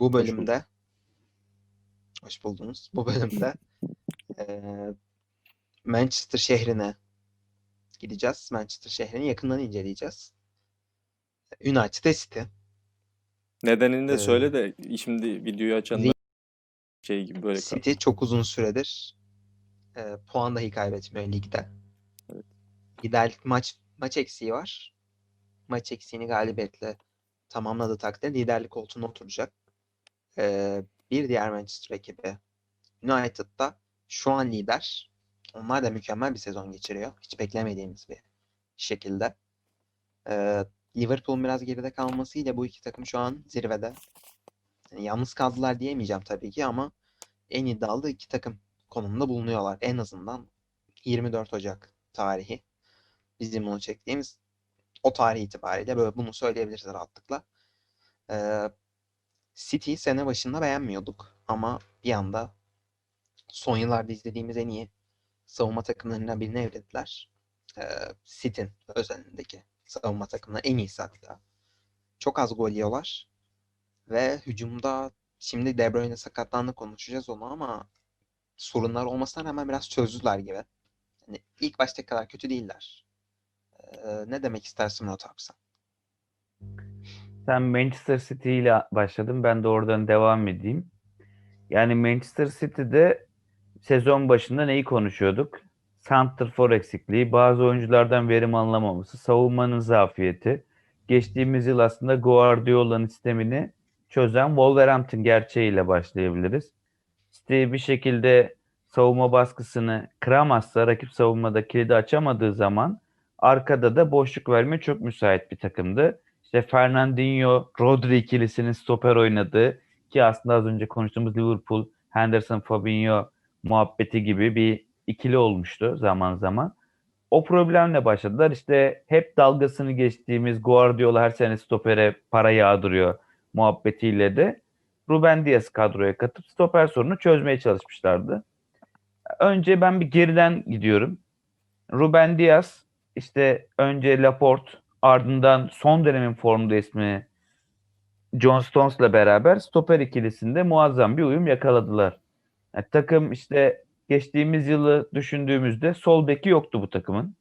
Bu bölümde hoş buldunuz. Bu bölümde eee, Manchester şehrine gideceğiz. Manchester şehrini yakından inceleyeceğiz. United City. Nedenini de Ee, söyle de şimdi videoyu açanlar şey gibi böyle City çok uzun süredir eee, puan dahi kaybetmiyor ligde. Evet. Liderlik maç maç eksiği var. Maç eksiğini galibiyetle tamamladığı takdirde liderlik koltuğuna oturacak. Eee, bir diğer Manchester ekibi United'da şu an lider. Onlar da mükemmel bir sezon geçiriyor. Hiç beklemediğimiz bir şekilde. Eee Liverpool'un biraz geride kalmasıyla bu iki takım şu an zirvede. Yani yalnız kaldılar diyemeyeceğim tabii ki ama en iddialı iki takım konumunda bulunuyorlar. En azından 24 Ocak tarihi. Bizim bunu çektiğimiz o tarih itibariyle böyle bunu söyleyebiliriz rahatlıkla. Ee, City sene başında beğenmiyorduk ama bir anda son yıllarda izlediğimiz en iyi savunma takımlarından birine evrildiler. Ee, City'nin özelindeki savunma takımına en iyisi hatta. Çok az gol yiyorlar. Ve hücumda şimdi De Bruyne sakatlandı konuşacağız onu ama sorunlar olmasına rağmen biraz çözdüler gibi. Yani ilk başta kadar kötü değiller. Ee, ne demek istersin Murat abi? Sen Manchester City ile başladın. Ben de oradan devam edeyim. Yani Manchester City'de sezon başında neyi konuşuyorduk? Santrfor eksikliği, bazı oyunculardan verim alamaması, savunmanın zafiyeti. Geçtiğimiz yıl aslında Guardiola'nın sistemini çözen Wolverhampton gerçeğiyle başlayabiliriz. City bir şekilde savunma baskısını kıramazsa, rakip savunmada kilidi açamadığı zaman arkada da boşluk vermeye çok müsait bir takımdı. İşte Fernandinho, Rodri ikilisinin stoper oynadığı ki aslında az önce konuştuğumuz Liverpool, Henderson, Fabinho muhabbeti gibi bir ikili olmuştu zaman zaman. O problemle başladılar. İşte hep dalgasını geçtiğimiz Guardiola her sene stopere para yağdırıyor muhabbetiyle de Ruben Dias kadroya katıp stoper sorunu çözmeye çalışmışlardı. Önce ben bir geriden gidiyorum. Ruben Dias işte önce Laporte ardından son dönemin formda ismi John Stones'la beraber stoper ikilisinde muazzam bir uyum yakaladılar. Yani takım işte geçtiğimiz yılı düşündüğümüzde sol beki yoktu bu takımın.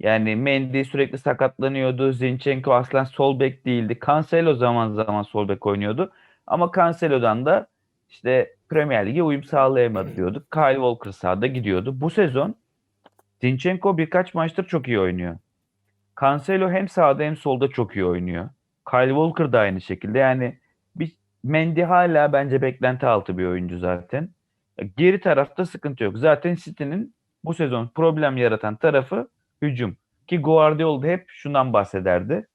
Yani Mendy sürekli sakatlanıyordu. Zinchenko aslen sol bek değildi. Cancelo zaman zaman sol bek oynuyordu. Ama Cancelo'dan da işte Premier Lig'e uyum sağlayamadı diyorduk. Kyle Walker sağda gidiyordu. Bu sezon Zinchenko birkaç maçtır çok iyi oynuyor. Cancelo hem sağda hem solda çok iyi oynuyor. Kyle Walker da aynı şekilde. Yani bir Mendy hala bence beklenti altı bir oyuncu zaten. Geri tarafta sıkıntı yok. Zaten City'nin bu sezon problem yaratan tarafı hücum. Ki Guardiola hep şundan bahsederdi.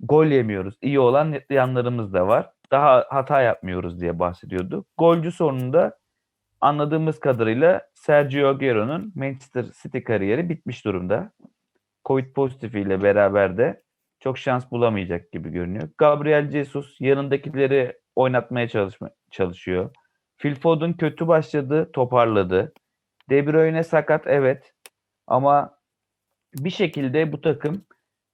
Gol yemiyoruz. İyi olan yanlarımız da var. Daha hata yapmıyoruz diye bahsediyordu. Golcü sorununda anladığımız kadarıyla Sergio Aguero'nun Manchester City kariyeri bitmiş durumda. Covid pozitifiyle beraber de çok şans bulamayacak gibi görünüyor. Gabriel Jesus yanındakileri oynatmaya çalışma, çalışıyor. Phil Foden kötü başladı, toparladı. De Bruyne sakat evet ama bir şekilde bu takım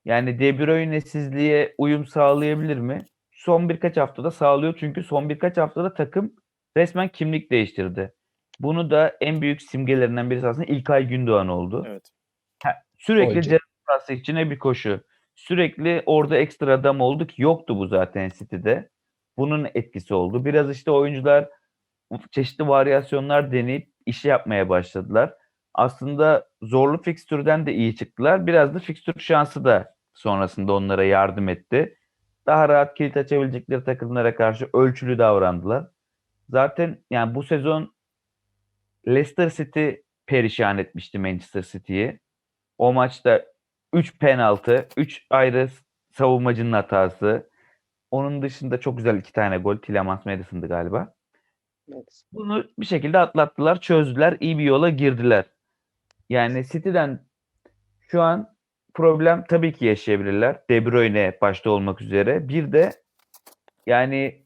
yani De Bruyne'sizliğe uyum sağlayabilir mi? Son birkaç haftada sağlıyor çünkü son birkaç haftada takım resmen kimlik değiştirdi. Bunu da en büyük simgelerinden birisi aslında İlkay Gündoğan oldu. Evet. Sürekli sahası içine bir koşu. Sürekli orada ekstra adam olduk. Yoktu bu zaten City'de. Bunun etkisi oldu. Biraz işte oyuncular çeşitli varyasyonlar deneyip işi yapmaya başladılar. Aslında zorlu fikstürden de iyi çıktılar. Biraz da fikstür şansı da sonrasında onlara yardım etti. Daha rahat kilit açabilecekleri takımlara karşı ölçülü davrandılar. Zaten yani bu sezon Leicester City perişan etmişti Manchester City'yi. O maçta 3 penaltı, 3 ayrı savunmacının hatası. Onun dışında çok güzel iki tane gol. Tielemans Madison'dı galiba. Bunu bir şekilde atlattılar, çözdüler, iyi bir yola girdiler. Yani City'den şu an problem tabii ki yaşayabilirler. De Bruyne başta olmak üzere. Bir de yani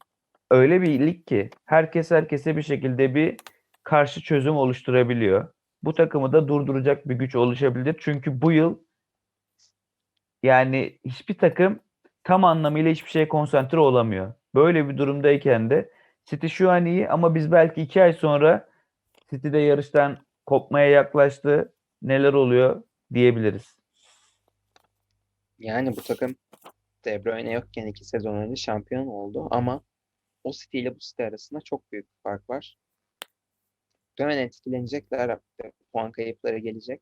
öyle bir lig ki herkes herkese bir şekilde bir karşı çözüm oluşturabiliyor. Bu takımı da durduracak bir güç oluşabilir. Çünkü bu yıl yani hiçbir takım tam anlamıyla hiçbir şeye konsantre olamıyor. Böyle bir durumdayken de City şu an iyi ama biz belki iki ay sonra City'de yarıştan kopmaya yaklaştı. Neler oluyor diyebiliriz. Yani bu takım De Bruyne yokken iki sezon önce şampiyon oldu ama o City ile bu City arasında çok büyük bir fark var. Muhtemelen etkilenecekler. Puan kayıpları gelecek.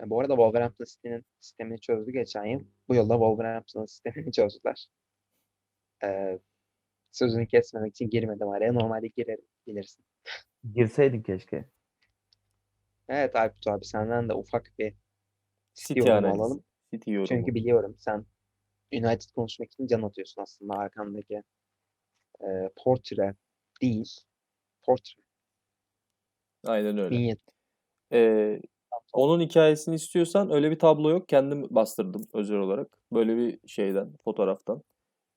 Ya bu arada Wolverhampton City'nin sistemini çözdü geçen yıl. Bu yılda Wolverhampton'ın sistemini çözdüler. Ee, sözünü kesmemek için girmedim araya. Normalde girerim bilirsin. Girseydin keşke. Evet Aykut abi senden de ufak bir City yorum analizi. alalım. City yorumu. Çünkü biliyorum sen United konuşmak için can atıyorsun aslında arkandaki e, portre değil. Portre. Aynen öyle. Vignette. Ee, onun hikayesini istiyorsan öyle bir tablo yok. Kendim bastırdım özel olarak. Böyle bir şeyden, fotoğraftan.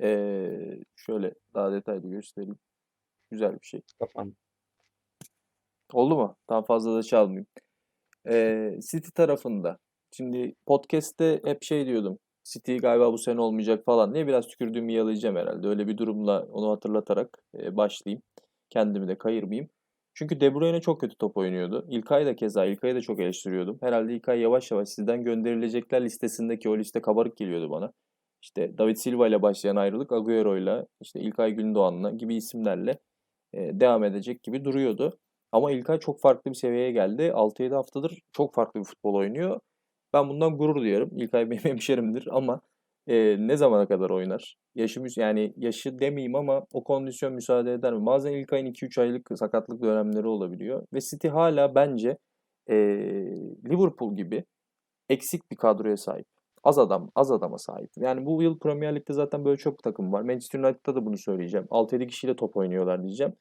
Ee, şöyle daha detaylı göstereyim. Güzel bir şey. Kafam. Oldu mu? Daha fazla da çalmayayım. Ee, City tarafında. Şimdi podcast'te hep şey diyordum. City galiba bu sene olmayacak falan diye biraz tükürdüğümü yalayacağım herhalde. Öyle bir durumla onu hatırlatarak e, başlayayım. Kendimi de kayırmayayım. Çünkü De Bruyne çok kötü top oynuyordu. İlkay da keza İlkay'ı da çok eleştiriyordum. Herhalde İlkay yavaş yavaş sizden gönderilecekler listesindeki o liste kabarık geliyordu bana. İşte David Silva ile başlayan ayrılık Agüero'yla işte İlkay Gündoğan'la gibi isimlerle e, devam edecek gibi duruyordu. Ama İlkay çok farklı bir seviyeye geldi. 6-7 haftadır çok farklı bir futbol oynuyor. Ben bundan gurur duyuyorum. İlkay benim hemşerimdir ama e, ne zamana kadar oynar? Yaşı yani yaşı demeyeyim ama o kondisyon müsaade eder mi? Bazen İlkay'ın 2-3 aylık sakatlık dönemleri olabiliyor. Ve City hala bence e, Liverpool gibi eksik bir kadroya sahip. Az adam, az adama sahip. Yani bu yıl Premier Lig'de zaten böyle çok takım var. Manchester United'da da bunu söyleyeceğim. 6-7 kişiyle top oynuyorlar diyeceğim.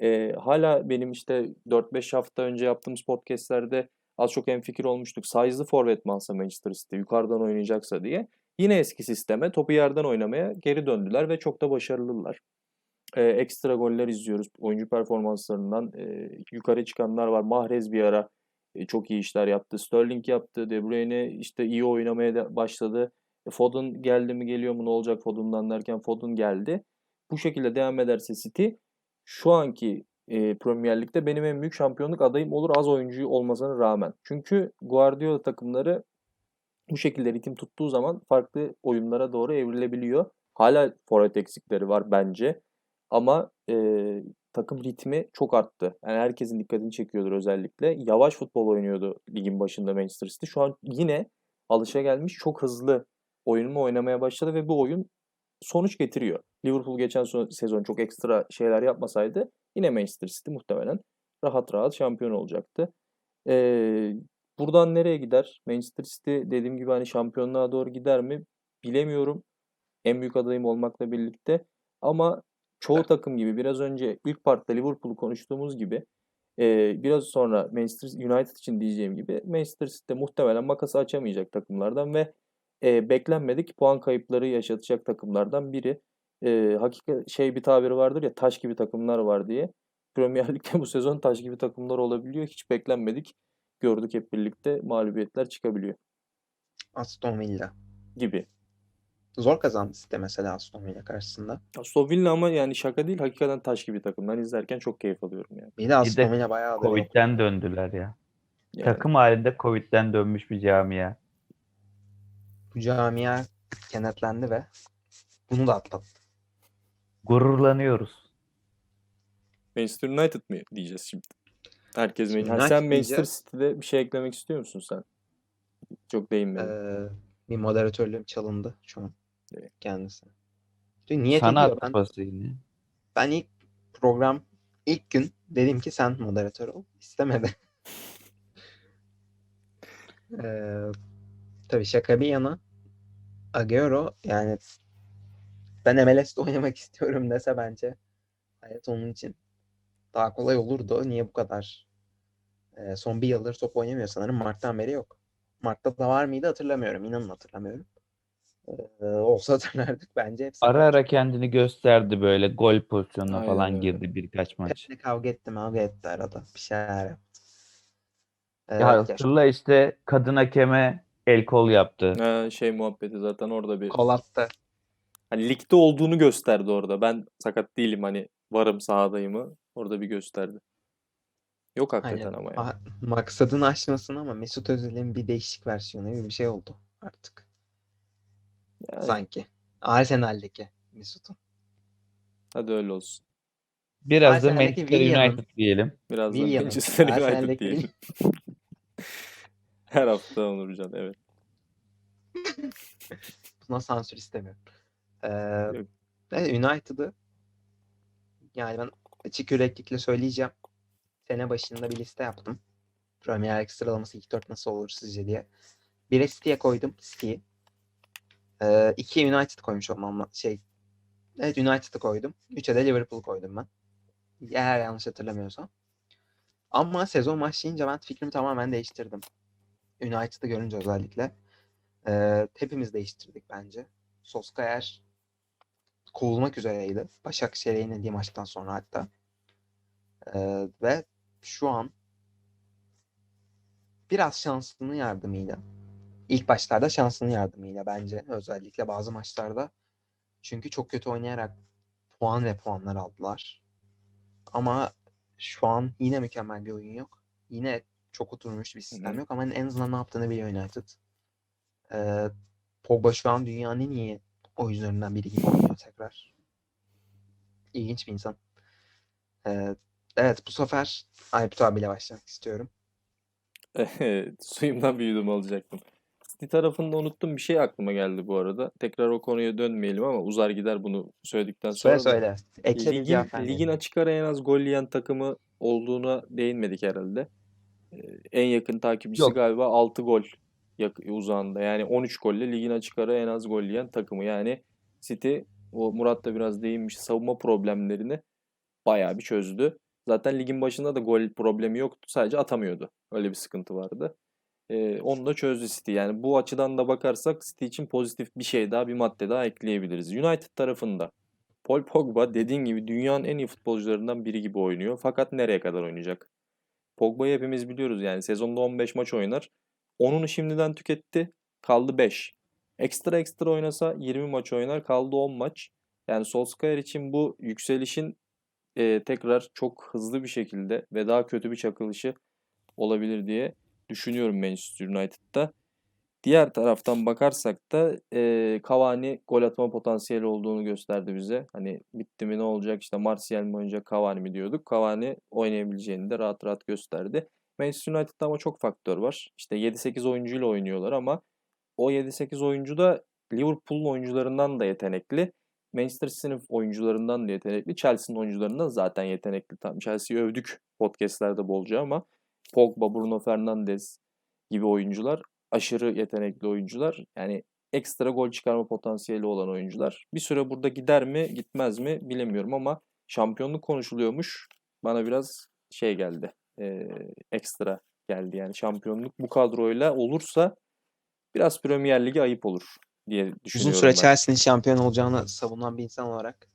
Ee, hala benim işte 4-5 hafta önce yaptığımız podcastlerde az çok hemfikir olmuştuk. Size'lı forvet mi alsa Manchester City yukarıdan oynayacaksa diye. Yine eski sisteme topu yerden oynamaya geri döndüler ve çok da başarılılar. Ee, ekstra goller izliyoruz. Oyuncu performanslarından e, yukarı çıkanlar var. Mahrez bir ara e, çok iyi işler yaptı. Sterling yaptı. De Bruyne işte iyi oynamaya da başladı. E, Foden geldi mi geliyor mu ne olacak Foden'dan derken Foden geldi. Bu şekilde devam ederse City şu anki e, Premier Lig'de benim en büyük şampiyonluk adayım olur az oyuncu olmasına rağmen. Çünkü Guardiola takımları bu şekilde ritim tuttuğu zaman farklı oyunlara doğru evrilebiliyor. Hala forvet eksikleri var bence. Ama e, takım ritmi çok arttı. Yani herkesin dikkatini çekiyordur özellikle. Yavaş futbol oynuyordu ligin başında Manchester City. Şu an yine alışagelmiş çok hızlı oyunumu oynamaya başladı ve bu oyun sonuç getiriyor. Liverpool geçen sezon çok ekstra şeyler yapmasaydı yine Manchester City muhtemelen rahat rahat şampiyon olacaktı. Ee, buradan nereye gider? Manchester City dediğim gibi hani şampiyonluğa doğru gider mi? Bilemiyorum. En büyük adayım olmakla birlikte. Ama çoğu takım gibi biraz önce ilk partta Liverpool'u konuştuğumuz gibi e, biraz sonra Manchester United için diyeceğim gibi Manchester City muhtemelen makası açamayacak takımlardan ve e, beklenmedik puan kayıpları yaşatacak takımlardan biri. E, hakika şey bir tabiri vardır ya taş gibi takımlar var diye. Premier Lig'de bu sezon taş gibi takımlar olabiliyor. Hiç beklenmedik. Gördük hep birlikte mağlubiyetler çıkabiliyor Aston Villa. gibi. Zor kazandı City mesela Aston Villa karşısında. Aston Villa ama yani şaka değil hakikaten taş gibi takım. Ben izlerken çok keyif alıyorum yani. Bir de Aston de Villa bayağı da yok. Covid'den döndüler ya. Yani Takım halinde Covid'den dönmüş bir camia. Bu camia kenetlendi ve bunu da atlattı. Gururlanıyoruz. Manchester United mi diyeceğiz şimdi? Herkes Şimdi Ha, sen United Manchester. City'de bir şey eklemek istiyor musun sen? Çok değinmedim. Ee, bir moderatörlüğüm çalındı şu an Evet. kendisine. Diyor, niyet Sana ediyor. Ben, kupası yine. ben ilk program ilk gün dedim ki sen moderatör ol. İstemedi. Ee, tabii şaka bir yana Agüero yani ben MLS'de oynamak istiyorum dese bence hayat onun için daha kolay olurdu. Niye bu kadar Ee, son bir yıldır top oynamıyor sanırım. Mart'tan beri yok. Mart'ta da var mıydı hatırlamıyorum. İnanın hatırlamıyorum. Ee, olsa hatırlardık bence. Hepsi Ara ara kendini gösterdi böyle gol pozisyonuna Aynen falan girdi birkaç maç. Hepsi kavga etti kavga etti arada. Bir şeyler yaptı. Ee, Ya hatırla işte kadın hakeme el kol yaptı. Ha, şey muhabbeti zaten orada bir kol attı. Hani ligde olduğunu gösterdi orada. Ben sakat değilim hani varım sahadayımı. Orada bir gösterdi. Yok hakikaten Hani ama yani. ma- maksadını aşmasın ama Mesut Özil'in bir değişik versiyonu gibi bir şey oldu artık. Yani Sanki. Arsenal'deki Mesut'un. hadi öyle olsun. Biraz da Manchester United diyelim. Biraz da Manchester United diyelim. Her hafta Onurcan evet. Buna sansür istemiyorum. Ee, Yok. United'ı yani ben açık yüreklilikle söyleyeceğim. Sene başında bir liste yaptım. Premier Lig sıralaması ilk dört nasıl olur sizce diye. Bire City'ye koydum. City'yi. Ee, United koymuş olmam şey. Evet United'ı koydum. Üçe de Liverpool koydum ben. Eğer yanlış hatırlamıyorsam. Ama sezon başlayınca ben fikrimi tamamen değiştirdim. United'ı görünce özellikle. Ee, hepimiz değiştirdik bence. Solskjaer kovulmak üzereydi. Başakşehir'e yenildiği maçtan sonra hatta. Ee, ve şu an biraz şansının yardımıyla ilk başlarda şansının yardımıyla bence özellikle bazı maçlarda çünkü çok kötü oynayarak puan ve puanlar aldılar. Ama şu an yine mükemmel bir oyun yok. Yine çok oturmuş bir sistem hı. yok ama en azından ne yaptığını biliyor United. Ee, Pogba şu an dünyanın en iyi oyuncularından biri gibi oynuyor tekrar. İlginç bir insan. Ee, evet bu sefer Aykut abiyle başlamak istiyorum. Suyumdan bir yudum alacaktım. City tarafında unuttum bir şey aklıma geldi bu arada. Tekrar o konuya dönmeyelim ama uzar gider bunu söyledikten sonra Söyle söyle. Ekle bir Ligin, vermeyelim. ligin açık ara en az gol yiyen takımı olduğuna değinmedik herhalde. Ee, en yakın takipçisi Yok. galiba 6 gol uzağında. Yani 13 golle ligin açık ara en az gol yiyen takımı. Yani City o Murat da biraz değinmiş savunma problemlerini bayağı bir çözdü. Zaten ligin başında da gol problemi yoktu. Sadece atamıyordu. Öyle bir sıkıntı vardı. Ee, onu da çözdü City. Yani bu açıdan da bakarsak City için pozitif bir şey daha, bir madde daha ekleyebiliriz. United tarafında Paul Pogba dediğin gibi dünyanın en iyi futbolcularından biri gibi oynuyor. Fakat nereye kadar oynayacak? Pogba'yı hepimiz biliyoruz yani sezonda 15 maç oynar. Onunu şimdiden tüketti. Kaldı 5. Ekstra ekstra oynasa 20 maç oynar. Kaldı 10 maç. Yani Solskjaer için bu yükselişin e, tekrar çok hızlı bir şekilde ve daha kötü bir çakılışı olabilir diye düşünüyorum Manchester United'da. Diğer taraftan bakarsak da e, Cavani gol atma potansiyeli olduğunu gösterdi bize. Hani bitti mi ne olacak işte Martial mi oynayacak Cavani mi diyorduk. Cavani oynayabileceğini de rahat rahat gösterdi. Manchester United'da ama çok faktör var. İşte 7-8 oyuncuyla oynuyorlar ama o 7-8 oyuncu da Liverpool'un oyuncularından da yetenekli. Manchester City'nin oyuncularından da yetenekli. Chelsea'nin oyuncularından zaten yetenekli. Tam Chelsea'yi övdük podcastlerde bolca ama Pogba, Bruno Fernandes gibi oyuncular aşırı yetenekli oyuncular. Yani ekstra gol çıkarma potansiyeli olan oyuncular. Bir süre burada gider mi, gitmez mi bilemiyorum ama şampiyonluk konuşuluyormuş. Bana biraz şey geldi. e, ekstra geldi yani şampiyonluk bu kadroyla olursa biraz Premier Lig'e ayıp olur diye Uzun düşünüyorum süre ben. Chelsea'nin şampiyon olacağını savunan bir insan olarak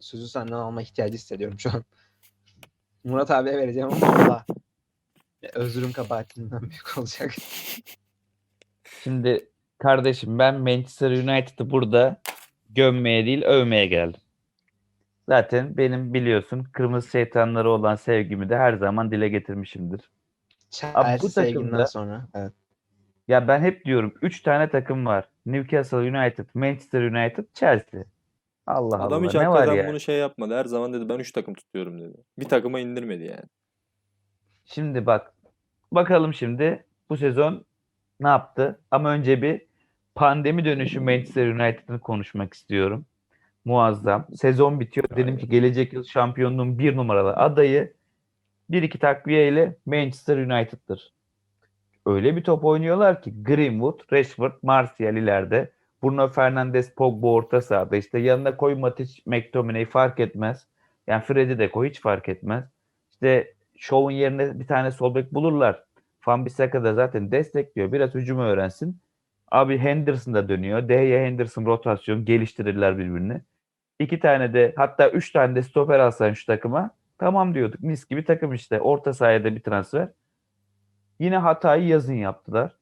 sözü senden alma ihtiyacı hissediyorum şu an. Murat abiye vereceğim ama valla özrüm kabahatinden büyük olacak. Şimdi kardeşim ben Manchester United'ı burada gömmeye değil övmeye geldim. Zaten benim biliyorsun kırmızı şeytanları olan sevgimi de her zaman dile getirmişimdir. Chelsea bu sevginden takımda- sonra. Evet. Ya ben hep diyorum 3 tane takım var. Newcastle United, Manchester United, Chelsea. Allah Adam Allah hiç ne var hakikaten ya? bunu şey yapmadı. Her zaman dedi ben 3 takım tutuyorum dedi. Bir takıma indirmedi yani. Şimdi bak bakalım şimdi bu sezon ne yaptı? Ama önce bir pandemi dönüşü Manchester United'ını konuşmak istiyorum. Muazzam. Sezon bitiyor. Dedim ki gelecek yıl şampiyonluğun bir numaralı adayı bir iki takviye ile Manchester United'dır. Öyle bir top oynuyorlar ki Greenwood, Rashford, Martial ileride. Bruno Fernandes, Pogba orta sahada. İşte yanına koy Matic, McTominay fark etmez. Yani Fred'i de koy hiç fark etmez. İşte Shaw'un yerine bir tane sol bek bulurlar. Van Bissaka da zaten destekliyor. Biraz hücumu öğrensin. Abi Henderson da dönüyor. Dehye Henderson rotasyon geliştirirler birbirini. İki tane de hatta üç tane de stoper alsan şu takıma tamam diyorduk. Mis gibi takım işte. Orta sahaya da bir transfer. Yine hatayı yazın yaptılar.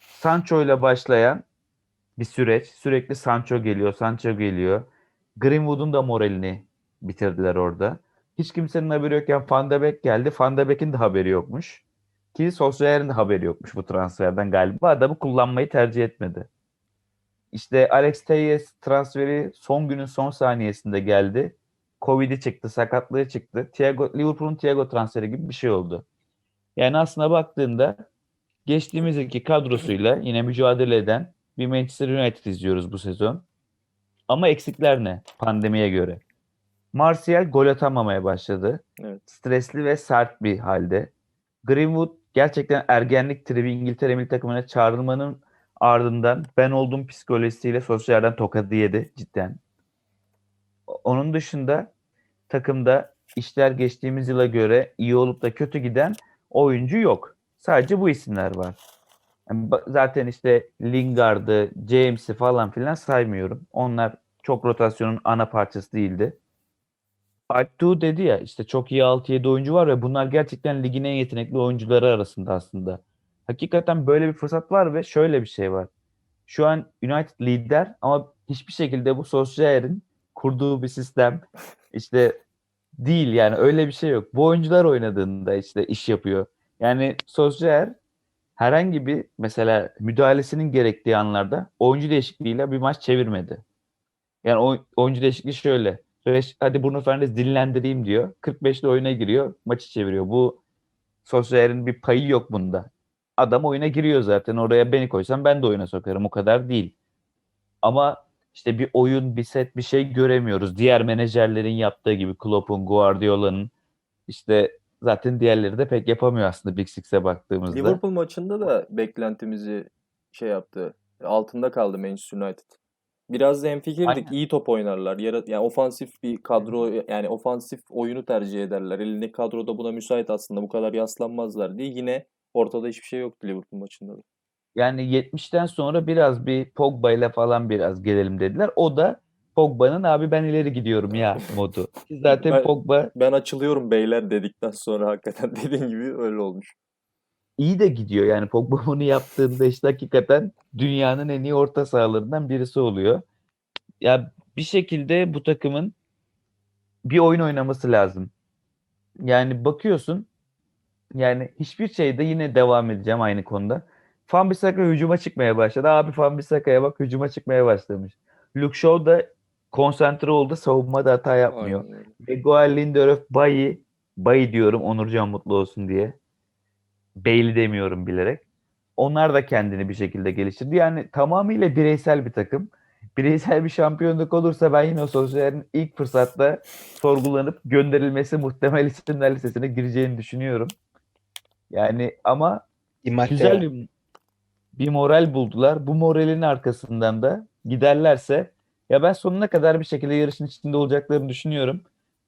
Sancho ile başlayan bir süreç. Sürekli Sancho geliyor, Sancho geliyor. Greenwood'un da moralini bitirdiler orada. Hiç kimsenin haberi yokken Van de Beek geldi. Van de Beek'in de haberi yokmuş. Ki Solskjaer'in de haberi yokmuş bu transferden galiba. Adamı kullanmayı tercih etmedi. İşte Alex Telles transferi son günün son saniyesinde geldi. Covid'i çıktı, sakatlığı çıktı. Thiago, Liverpool'un Thiago transferi gibi bir şey oldu. Yani aslına baktığında geçtiğimiz iki kadrosuyla yine mücadele eden bir Manchester United izliyoruz bu sezon. Ama eksikler ne pandemiye göre? Martial gol atamamaya başladı. Evet. Stresli ve sert bir halde. Greenwood gerçekten ergenlik tribi İngiltere milli takımına çağrılmanın ardından ben olduğum psikolojisiyle sosyal yerden tokadı yedi cidden. Onun dışında takımda işler geçtiğimiz yıla göre iyi olup da kötü giden oyuncu yok. Sadece bu isimler var. Yani zaten işte Lingard'ı, James'i falan filan saymıyorum. Onlar çok rotasyonun ana parçası değildi. Altuğ dedi ya işte çok iyi 6-7 oyuncu var ve bunlar gerçekten ligin en yetenekli oyuncuları arasında aslında. Hakikaten böyle bir fırsat var ve şöyle bir şey var. Şu an United lider ama hiçbir şekilde bu Solskjaer'in kurduğu bir sistem işte değil yani öyle bir şey yok. Bu oyuncular oynadığında işte iş yapıyor. Yani Solskjaer herhangi bir mesela müdahalesinin gerektiği anlarda oyuncu değişikliğiyle bir maç çevirmedi. Yani oy- oyuncu değişikliği şöyle. Hadi Bruno Fernandes dinlendireyim diyor. 45'li oyuna giriyor. Maçı çeviriyor. Bu Solskjaer'in bir payı yok bunda. Adam oyuna giriyor zaten. Oraya beni koysam ben de oyuna sokarım. O kadar değil. Ama işte bir oyun, bir set, bir şey göremiyoruz. Diğer menajerlerin yaptığı gibi Klopp'un, Guardiola'nın işte zaten diğerleri de pek yapamıyor aslında Big Six'e baktığımızda. Liverpool maçında da beklentimizi şey yaptı. Altında kaldı Manchester United. Biraz da hemfikirdik. Aynen. İyi top oynarlar. Yara- yani ofansif bir kadro yani ofansif oyunu tercih ederler. Elindeki kadro da buna müsait aslında. Bu kadar yaslanmazlar diye yine ortada hiçbir şey yoktu Liverpool maçında da. Yani 70'ten sonra biraz bir Pogba ile falan biraz gelelim dediler. O da Pogba'nın abi ben ileri gidiyorum ya modu. Zaten Ben- Pogba Ben açılıyorum beyler dedikten sonra hakikaten dediğin gibi öyle olmuş. iyi de gidiyor. Yani Pogba bunu yaptığında işte hakikaten dünyanın en iyi orta sahalarından birisi oluyor. Ya bir şekilde bu takımın bir oyun oynaması lazım. Yani bakıyorsun yani hiçbir şeyde yine devam edeceğim aynı konuda. Van Bissaka hücuma çıkmaya başladı. Abi Van Bissaka'ya bak hücuma çıkmaya başlamış. Luke Shaw da konsantre oldu. Savunmada hata yapmıyor. Maguire, Lindelöf, Bayi. Bayi diyorum Onurcan mutlu olsun diye. Bailey demiyorum bilerek. Onlar da kendini bir şekilde geliştirdi. Yani tamamıyla bireysel bir takım. Bireysel bir şampiyonluk olursa ben yine o Solskjaer'in ilk fırsatta sorgulanıp gönderilmesi muhtemel isimler listesine gireceğini düşünüyorum. Yani ama Di Matteo. güzel bir, bir moral buldular. Bu moralin arkasından da giderlerse ya ben sonuna kadar bir şekilde yarışın içinde olacaklarını düşünüyorum.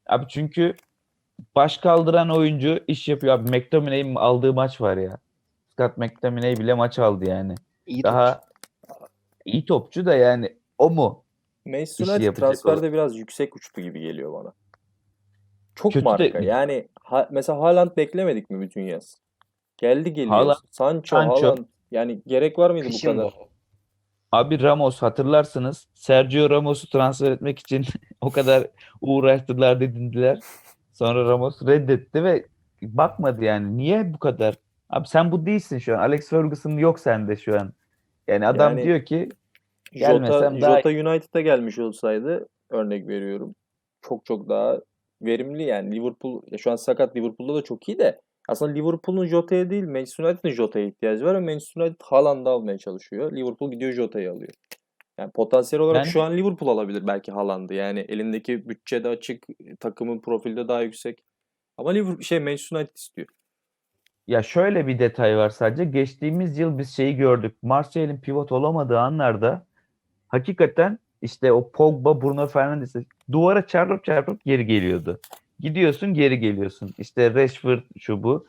Abi çünkü baş kaldıran oyuncu iş yapıyor. Abi McTominay'in aldığı maç var ya. Scott McTominay bile maç aldı yani. İyi Daha iyi topçu da yani o mu? Yapacak transferde biraz yüksek uçtu gibi geliyor bana. Çok Kötü de- marka. Yani ha- mesela Haaland beklemedik mi bütün yaz? Geldi geliyor. Haaland, Sancho, Sancho. Haaland. Yani gerek var mıydı bu Kışın kadar? bu. Abi Ramos hatırlarsınız. Sergio Ramos'u transfer etmek için o kadar uğraştılar dedindiler. Sonra Ramos reddetti ve bakmadı yani. Niye bu kadar? Abi sen bu değilsin şu an. Alex Ferguson yok sende şu an. Yani adam Yani- diyor ki Jota, Gelmesem daha Jota United'a gelmiş olsaydı örnek veriyorum. Çok çok daha verimli yani Liverpool ya şu an sakat Liverpool'da da çok iyi de aslında Liverpool'un Jota'ya değil Manchester United'ın Jota'ya ihtiyacı var ve Manchester United Haaland'ı almaya çalışıyor. Liverpool gidiyor Jota'yı alıyor. Yani potansiyel olarak Yani- şu an Liverpool alabilir belki Haaland'ı. Yani elindeki bütçede açık, takımın profilde daha yüksek. Ama Liverpool şey Manchester United istiyor. Ya şöyle bir detay var sadece. Geçtiğimiz yıl biz şeyi gördük. Martial'in pivot olamadığı anlarda hakikaten işte o Pogba, Bruno Fernandes duvara çarpıp çarpıp geri geliyordu. Gidiyorsun geri geliyorsun. İşte Rashford şu bu.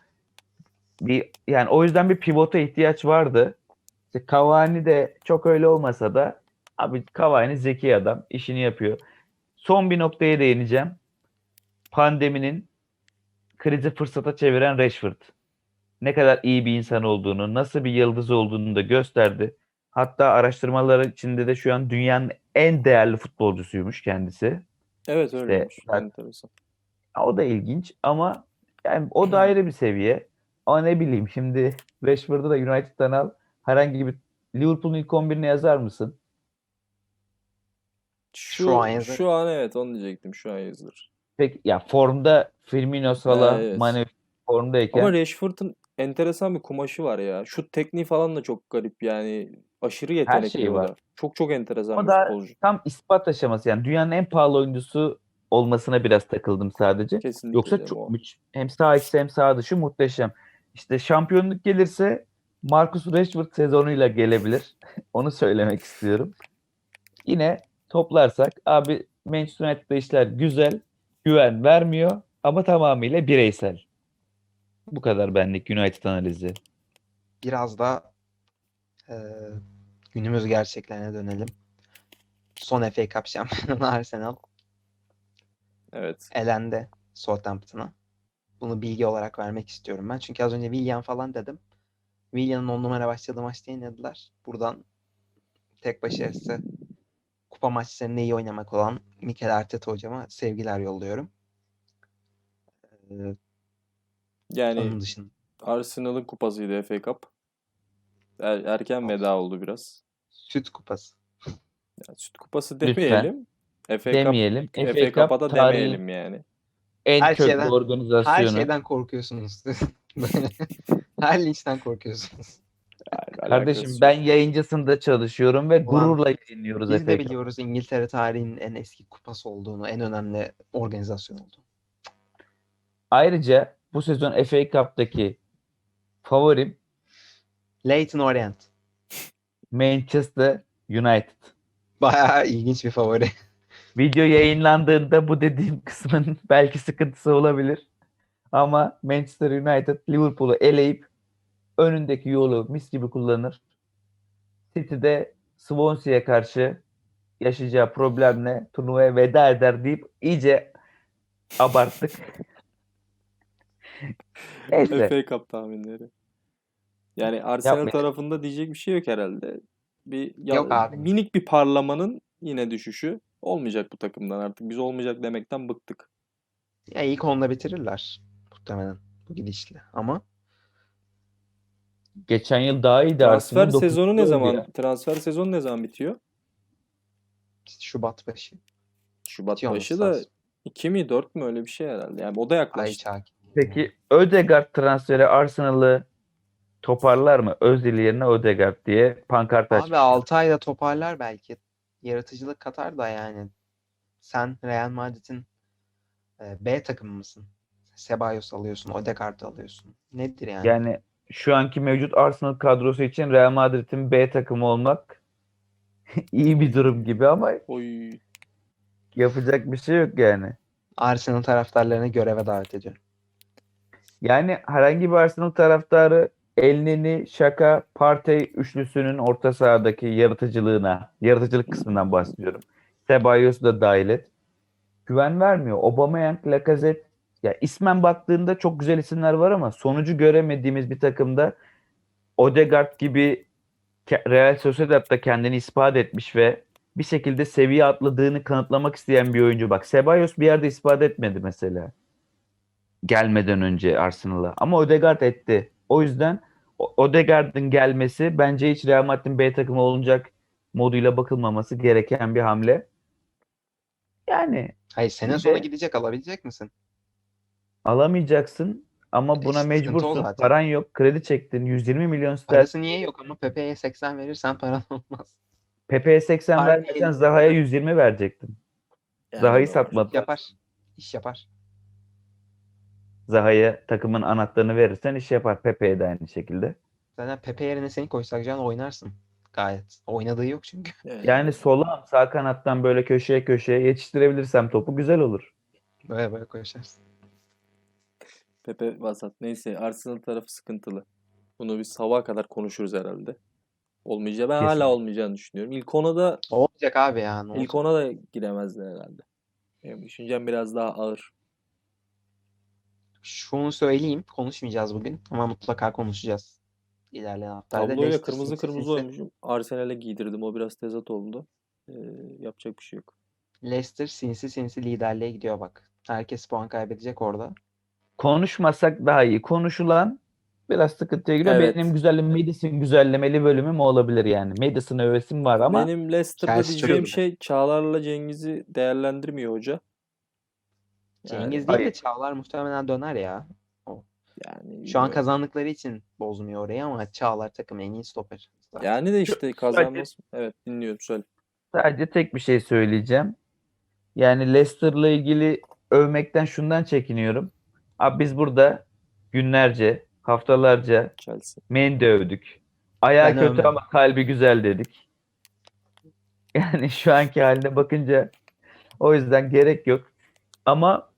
Bir, yani o yüzden bir pivota ihtiyaç vardı. İşte Cavani de çok öyle olmasa da abi Cavani zeki adam. işini yapıyor. Son bir noktaya değineceğim. Pandeminin krizi fırsata çeviren Rashford ne kadar iyi bir insan olduğunu, nasıl bir yıldız olduğunu da gösterdi. Hatta araştırmalar içinde de şu an dünyanın en değerli futbolcusuymuş kendisi. Evet zaten- Enteresan. O da ilginç ama yani o da ayrı bir seviye. Ama ne bileyim şimdi Rashford'u da United'dan al. Herhangi bir Liverpool'un ilk 11'ine yazar mısın? Şu, Şu an yazar. şu an evet onu diyecektim. Şu an yazılır. Peki ya formda Firmino, Salah, Evet. Mane formdayken Ama Rashford'un enteresan bir kumaşı var ya. Şut tekniği falan da çok garip yani. Aşırı yetenekli şeyi o var. Çok çok enteresan O bir da- futbolcu. tam ispat aşaması yani dünyanın en pahalı oyuncusu olmasına biraz takıldım sadece. Kesinlikle Yoksa çok o. müç- hem sağ içi hem sağ dışı muhteşem. İşte şampiyonluk gelirse Marcus Rashford sezonuyla gelebilir. Onu söylemek istiyorum. Yine toplarsak abi Manchester United'da işler güzel, güven vermiyor ama tamamıyla bireysel. Bu kadar benlik United analizi. Biraz da e, günümüz gerçeklerine dönelim. Son FA Cup şampiyonu Arsenal Evet. elendi Southampton'a. Bunu bilgi olarak vermek istiyorum ben. Çünkü az önce William falan dedim. William'ın 10 numara başladığı maçta yenildiler. Buradan tek başarısı kupa maçlarında iyi oynamak olan Mikel Arteta hocama sevgiler yolluyorum. Ee, Yani onun dışında Arsenal'ın kupasıydı FA Cup. Er- erken veda oldu biraz. süt kupası. Yani süt kupası Lütfen. Demeyelim. FA demeyelim. FA FA Cup'a Cup da demeyelim yani. en Her köklü şeyden- Her organizasyonu. şeyden korkuyorsunuz. Her linçten korkuyorsunuz. Yani Kardeşim ben yayıncısında çalışıyorum ve Ulan, gururla yayınlıyoruz Biz FA de biliyoruz İngiltere tarihinin en eski kupası olduğunu, en önemli organizasyon olduğunu. Ayrıca bu sezon FA Cup'taki favorim Leyton Orient. Manchester United. Bayağı ilginç bir favori. Video yayınlandığında bu dediğim kısmın belki sıkıntısı olabilir. Ama Manchester United Liverpool'u eleyip önündeki yolu mis gibi kullanır. City'de Swansea'ya karşı yaşayacağı problemle turnuvaya veda eder deyip iyice abarttık. Neyse. FA Cup tahminleri. Yani Arsenal Yapmayın. tarafında diyecek bir şey yok herhalde. Bir ya- Yok abi. minik bir parlamanın yine düşüşü olmayacak bu takımdan artık. Biz olmayacak demekten bıktık. Ya ilk onda bitirirler muhtemelen bu gidişle. Ama Geçen yıl daha iyiydi Transfer Arsenal. sezonu ne zaman? ya. Transfer sezonu ne zaman bitiyor? Şubat başı. Şubat Bitiyor başı da lazım. 2 mi 4 mü öyle bir şey herhalde. Yani o da Ay yaklaştı. çak. Peki Ödegaard transferi Arsenal'ı toparlar mı? Özil yerine Ödegaard diye pankart aç. Abi 6 ayda toparlar belki. Yaratıcılık katar da yani. Sen Real Madrid'in e, B takımı mısın? Ceballos alıyorsun, Odegaard alıyorsun. Nedir yani? Yani şu anki mevcut Arsenal kadrosu için Real Madrid'in B takımı olmak iyi bir durum gibi ama Oy. yapacak bir şey yok yani. Arsenal taraftarlarını göreve davet ediyorum. Yani herhangi bir Arsenal taraftarı Elneni, Şaka, Partey üçlüsünün orta sahadaki yaratıcılığına, yaratıcılık kısmından bahsediyorum. Ceballos da dahil et. Güven vermiyor. Aubameyang, Lacazette ya ismen baktığında çok güzel isimler var ama sonucu göremediğimiz bir takımda Odegaard gibi Real Sociedad'da kendini ispat etmiş ve bir şekilde seviye atladığını kanıtlamak isteyen bir oyuncu. Bak Ceballos bir yerde ispat etmedi mesela gelmeden önce Arsenal'a. Ama Odegaard etti. O yüzden Odegaard'ın gelmesi bence hiç Real Madrid'in B takımı olacak moduyla bakılmaması gereken bir hamle. Yani Hayır sene sonu de- gidecek alabilecek misin? alamayacaksın ama buna o mecbursun. Paran yok. Kredi çektin. 120 milyon sterlin. Parası niye yok ama Pepe'ye 80 verirsen paran olmaz. Pepe'ye 80 Harbi vermesen Zaha'ya 120 verecektin. Yani Zaha'yı satmadılar. Yapar. İş yapar. Zaha'ya takımın anahtarını verirsen iş yapar. Pepe'ye de aynı şekilde. Zaten Pepe yerine seni koysak can oynarsın. Gayet. Oynadığı yok çünkü. Yani Yani sola sağ kanattan böyle köşeye köşeye yetiştirebilirsem topu güzel olur. Böyle böyle koşarsın. Pepe vasat. Neyse Arsenal tarafı sıkıntılı. Bunu biz sabaha kadar konuşuruz herhalde. Olmayacak. Ben Kesin. hala olmayacağını düşünüyorum. İlk ona da Olacak abi ya. Ne ilk ona da giremezler herhalde. Benim düşüncem biraz daha ağır. Şunu söyleyeyim. Konuşmayacağız bugün ama mutlaka konuşacağız. ilerleyen haftalarda. Tabloyla kırmızı kırmızı oymuşum. Arsenal'e giydirdim. O biraz tezat oldu. Ee, yapacak bir şey yok. Leicester sinsi sinsi liderliğe gidiyor bak. Herkes puan kaybedecek orada. Konuşmasak daha iyi. Konuşulan biraz sıkıntıya giriyor. Evet. Benim güzellim Madison güzellemeli bölümüm olabilir yani. Madison övesim var ama Benim Leicester'da diyeceğim şey Çağlar'la Cengiz'i değerlendirmiyor hoca. Yani- Cengiz değil de Hayır. Çağlar muhtemelen döner ya. Yani Şu an kazandıkları için bozmuyor orayı ama Çağlar takım en iyi stoper. zaten. Yani de işte kazanmaz. Evet dinliyorum söyle. sadece tek bir şey söyleyeceğim. Yani Leicester'la ilgili övmekten şundan çekiniyorum. Abi biz burada günlerce, haftalarca Chelsea. Mendy övdük. Ayağı Ben kötü övmedim. ama kalbi güzel dedik. Yani şu anki haline bakınca o yüzden gerek yok. Ama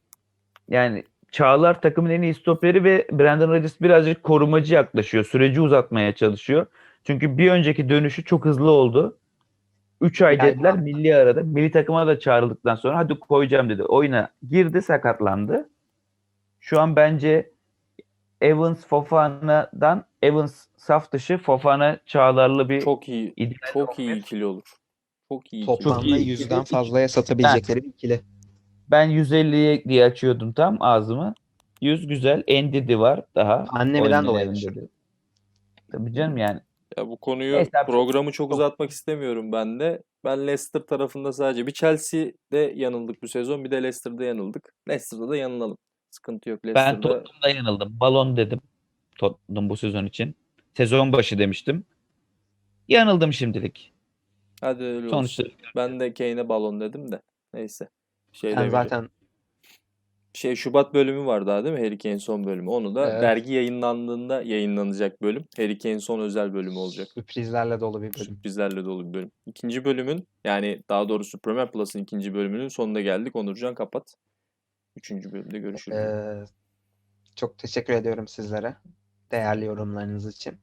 yani Çağlar takımın en iyi stoperi ve Brandon Rodgers birazcık korumacı yaklaşıyor. Süreci uzatmaya çalışıyor. Çünkü bir önceki dönüşü çok hızlı oldu. 3 ay Yani- dediler milli arada. Milli takıma da çağrıldıktan sonra hadi koyacağım dedi. Oyuna girdi sakatlandı. Şu an bence Evans Fofana'dan Evans saf dışı Fofana Çağlar'lı bir Çok iyi. Çok iyi 11. ikili olur. Çok iyi. Toplamda iyi. yüzden fazlaya satabilecekleri bir ikili. Ben 150'ye diye açıyordum tam ağzımı. 100 güzel. Endidi var daha. Annemeden dolayı. Endidi. Tabii canım yani. Ya bu konuyu Neyse programı çok uzatmak istemiyorum ben de. Ben Leicester tarafında sadece bir Chelsea'de yanıldık bu sezon bir de Leicester'da yanıldık. Leicester'da da yanılalım. Sıkıntı yok Ben Leicester'da. Tottenham'da yanıldım. Balon dedim. Tottenham bu sezon için. Sezon başı demiştim. Yanıldım şimdilik. Hadi öyle olsun. Sonuçta Ben de Kane'e balon dedim de. Neyse. Şey demeyeceğim. zaten Şey Şubat bölümü var daha değil mi? Harry Kane son bölümü. Onu da Evet. dergi yayınlandığında yayınlanacak bölüm. Harry Kane son özel bölümü olacak. sürprizlerle dolu bir bölüm. Sürprizlerle dolu bir bölüm. İkinci bölümün yani daha doğrusu Premier Plus'ın ikinci bölümünün sonuna geldik. Onurcan kapat. Üçüncü bölümde görüşürüz. Ee, çok teşekkür ediyorum sizlere. Değerli yorumlarınız için.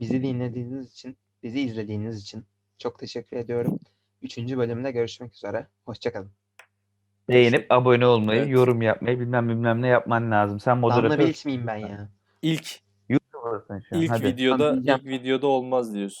Bizi dinlediğiniz için, bizi izlediğiniz için çok teşekkür ediyorum. Üçüncü bölümde görüşmek üzere. Hoşçakalın. Beğenip abone olmayı, Evet. yorum yapmayı bilmem bilmem ne yapman lazım. Sen Danla moderatör Bilç miyim ben ya? İlk YouTuber'sın şu an. ilk Hadi. videoda Tamam, diyeceğim. ilk videoda olmaz diyorsun.